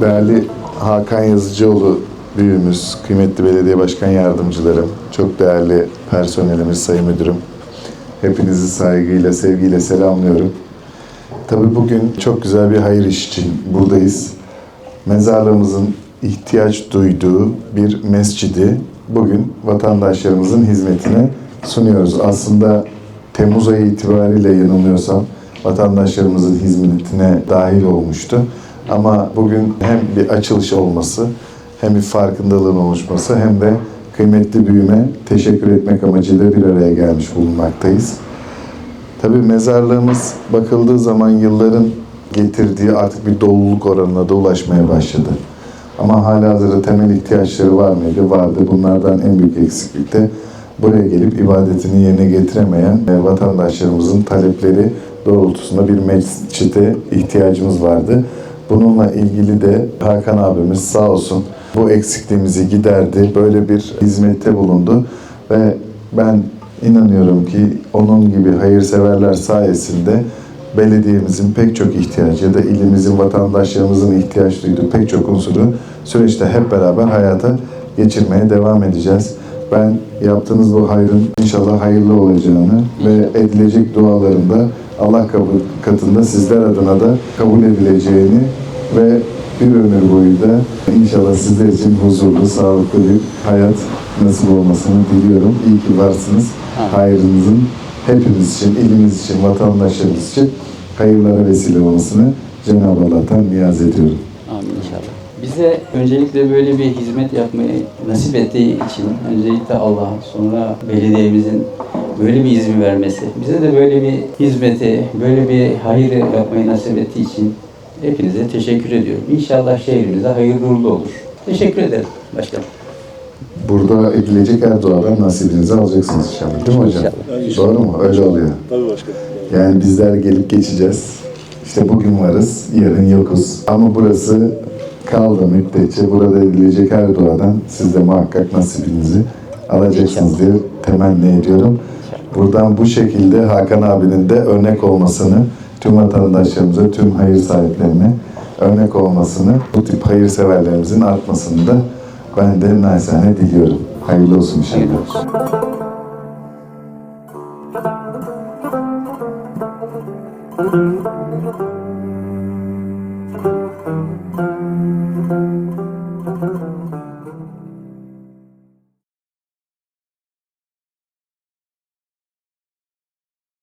Değerli Hakan Yazıcıoğlu büyüğümüz, kıymetli belediye başkan yardımcılarım, çok değerli personelimiz, sayın müdürüm. Hepinizi saygıyla, sevgiyle selamlıyorum. Tabii bugün çok güzel bir hayır iş için buradayız. Mezarlığımızın ihtiyaç duyduğu bir mescidi bugün vatandaşlarımızın hizmetine sunuyoruz. Aslında Temmuz ayı itibariyle yanılmıyorsam vatandaşlarımızın hizmetine dahil olmuştu. Ama bugün hem bir açılış olması, hem bir farkındalığın oluşması hem de kıymetli büyüme teşekkür etmek amacıyla bir araya gelmiş bulunmaktayız. Tabii mezarlığımız bakıldığı zaman yılların getirdiği artık bir doluluk oranına da ulaşmaya başladı. Ama halihazırda temel ihtiyaçları var mıydı? Vardı. Bunlardan en büyük eksiklik de buraya gelip ibadetini yerine getiremeyen e, vatandaşlarımızın talepleri doğrultusunda bir mescide ihtiyacımız vardı. Bununla ilgili de Hakan abimiz sağ olsun bu eksikliğimizi giderdi. Böyle bir hizmette bulundu ve ben inanıyorum ki onun gibi hayırseverler sayesinde belediyemizin pek çok ihtiyacı ya da ilimizin, vatandaşlarımızın ihtiyaç duyduğu pek çok unsuru süreçte hep beraber hayata geçirmeye devam edeceğiz. Ben yaptığınız bu hayrın inşallah hayırlı olacağını ve edilecek dualarında Allah kabul katında sizler adına da kabul edileceğini ve bir ömür boyu da inşallah sizler için huzurlu, sağlıklı bir hayat nasip olmasını diliyorum. İyi ki varsınız. Hayrınızın hepimiz için, ilimiz için, vatandaşlarımız için hayırlara vesile olmasını Cenab-ı Allah'tan niyaz ediyorum. Amin inşallah. Bize öncelikle böyle bir hizmet yapmayı nasip ettiği için öncelikle Allah sonra belediyemizin böyle bir izin vermesi, bize de böyle bir hizmeti, böyle bir hayır yapmayı nasip ettiği için hepinize teşekkür ediyorum. İnşallah şehrimize hayırlı uğurlu olur. Teşekkür ederim başkanım. Burada edilecek her duadan nasibinizi alacaksınız inşallah. Değil mi hocam? Doğru mu? Öyle oluyor. Tabii başkanım. Yani bizler gelip geçeceğiz. İşte bugün varız, yarın yokuz. Ama burası kaldı müddetçe burada edilecek her duadan siz de muhakkak nasibinizi alacaksınız diye temenni ediyorum. Buradan bu şekilde Hakan abinin de örnek olmasını tüm vatandaşlarımıza, tüm hayır sahiplerine örnek olmasını, bu tip hayırseverlerimizin artmasını da ben de naçizane diliyorum. Hayırlı olsun inşallah.